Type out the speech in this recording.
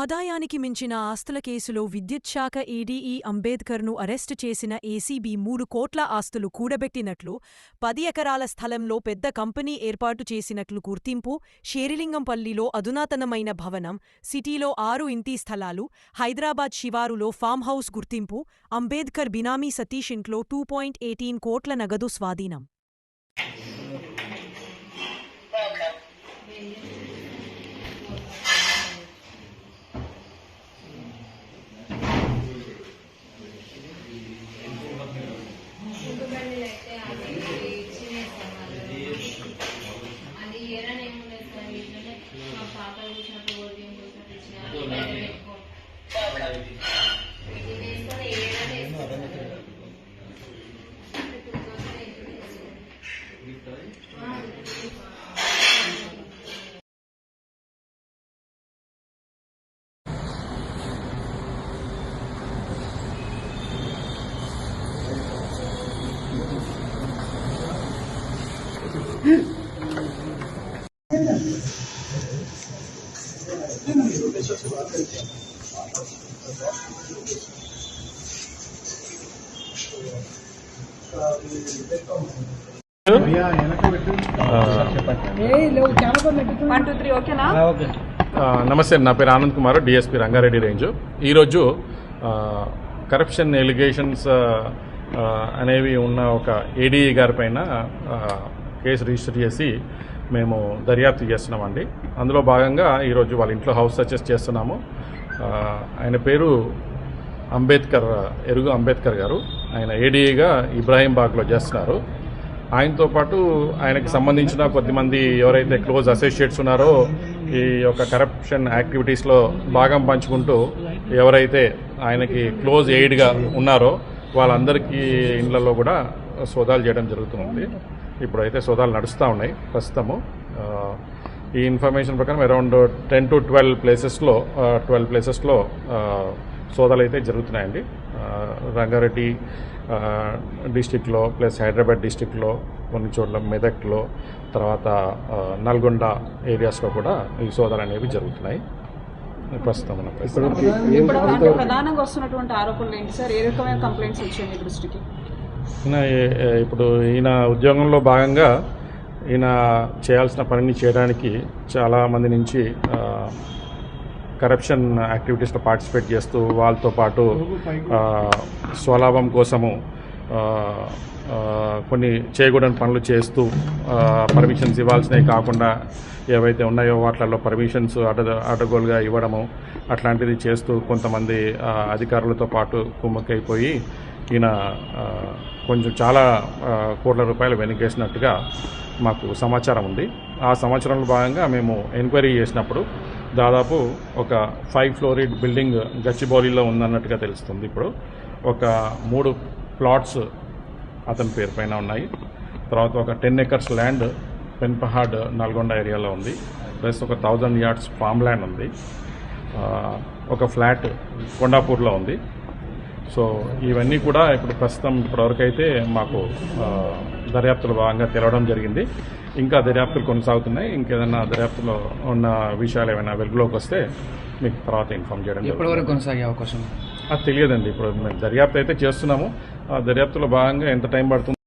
ఆదాయానికి మించిన ఆస్తుల కేసులో విద్యుత్ శాఖ ఏడీఈ అంబేద్కర్ను అరెస్టు చేసిన ఏసీబీ మూడు కోట్ల ఆస్తులు కూడబెట్టినట్లు పది ఎకరాల స్థలంలో పెద్ద కంపెనీ ఏర్పాటు చేసినట్లు గుర్తింపు షేరిలింగంపల్లిలో అధునాతనమైన భవనం సిటీలో ఆరు ఇంటి స్థలాలు హైదరాబాద్ శివారులో ఫామ్ హౌస్ గుర్తింపు అంబేద్కర్ బినామీ సతీష్ ఇంట్లో టూ పాయింట్ ఎయిటీన్ కోట్ల నగదు స్వాధీనం. Gracias. నమస్తే నా పేరు ఆనంద్ కుమార్ డిఎస్పి రంగారెడ్డి రేంజ్. ఈరోజు కరప్షన్ ఎలిగేషన్స్ అనేవి ఉన్న ఒక ఏడీఈ గారి పైన కేసు రిజిస్టర్ చేసి మేము దర్యాప్తు చేస్తున్నామండి. అందులో భాగంగా ఈరోజు వాళ్ళ ఇంట్లో హౌస్ సర్చెస్ చేస్తున్నాము. ఆయన పేరు అంబేద్కర్ ఎరుగు అంబేద్కర్ గారు. ఆయన ఏడీఏగా ఇబ్రాహీంబాగ్లో చేస్తున్నారు. ఆయనతో పాటు ఆయనకి సంబంధించిన కొద్దిమంది ఎవరైతే క్లోజ్ అసోసియేట్స్ ఉన్నారో ఈ యొక్క కరప్షన్ యాక్టివిటీస్లో భాగం పంచుకుంటూ ఎవరైతే ఆయనకి క్లోజ్ ఎయిడ్గా ఉన్నారో వాళ్ళందరికీ ఇండ్లలో కూడా సోదాలు చేయడం జరుగుతుంది ఇప్పుడైతే సోదాలు నడుస్తూ ఉన్నాయి ప్రస్తుతము. ఈ ఇన్ఫర్మేషన్ ప్రకారం అరౌండ్ టెన్ టు ట్వెల్వ్ ప్లేసెస్లో ట్వెల్వ్ ప్లేసెస్లో సోదాలు అయితే జరుగుతున్నాయండి. రంగారెడ్డి డిస్టిక్లో ప్లస్ హైదరాబాద్ డిస్టిక్లో కొన్ని చోట్ల మెదక్లో తర్వాత నల్గొండ ఏరియాస్లో కూడా ఈ సోదాలు అనేవి జరుగుతున్నాయి. ప్రస్తుతం ఉన్న పరిస్థితి. ఇప్పుడు అంటే ప్రధానంగా వస్తున్నటువంటి ఆరోపణలు ఏంటి సార్? ఏ రకమైన కంప్లైంట్స్ వచ్చాయి మీ దృష్టికి? ఈయన ఏ- ఏ- ఇప్పుడు ఈయన ఉద్యోగంలో భాగంగా ఈయన చేయాల్సిన పనిని చేయడానికి చాలామంది నుంచి కరప్షన్ యాక్టివిటీస్లో పార్టిసిపేట్ చేస్తూ వాళ్ళతో పాటు స్వలాభం కోసము కొన్ని చేయకూడని పనులు చేస్తూ పర్మిషన్స్ ఇవ్వాల్సినవి కాకుండా ఏవైతే ఉన్నాయో వాటిలలో పర్మిషన్స్ అడ అడగోలుగా ఇవ్వడము అట్లాంటిది చేస్తూ కొంతమంది అధికారులతో పాటు కుమ్మక్కైపోయి ఈయన కొంచెం చాలా కోట్ల రూపాయలు వెనకేసినట్టుగా మాకు సమాచారం ఉంది. ఆ సమాచారంలో భాగంగా మేము ఎంక్వైరీ చేసినప్పుడు దాదాపు ఒక ఫైవ్ ఫ్లోరిడ్ బిల్డింగ్ గచ్చిబౌలిలో ఉందన్నట్టుగా తెలుస్తుంది ఇప్పుడు. ఒక మూడు ప్లాట్స్ అతని పేరు పైన ఉన్నాయి. తర్వాత ఒక ten acres land Penpahad Nalgonda ఏరియాలో ఉంది. ప్లస్ ఒక థౌజండ్ యార్డ్స్ ఫామ్ ల్యాండ్ ఉంది. ఒక ఫ్లాట్ కొండాపూర్లో ఉంది. సో ఇవన్నీ కూడా ఇప్పుడు ప్రస్తుతం ఇప్పటివరకు అయితే మాకు దర్యాప్తులో భాగంగా తెలవడం జరిగింది ఇంకా దర్యాప్తులు కొనసాగుతున్నాయి ఇంకేదైనా దర్యాప్తులో ఉన్న విషయాలు ఏమైనా వెలుగులోకి వస్తే మీకు తర్వాత ఇన్ఫామ్ చేయడం ఎప్పటి జరుగుతుంది. వరకు కొనసాగే అవకాశం? అది తెలియదండి ఇప్పుడు మేము దర్యాప్తు అయితే చేస్తున్నాము ఆ దర్యాప్తులో భాగంగా ఎంత టైం పడుతుంది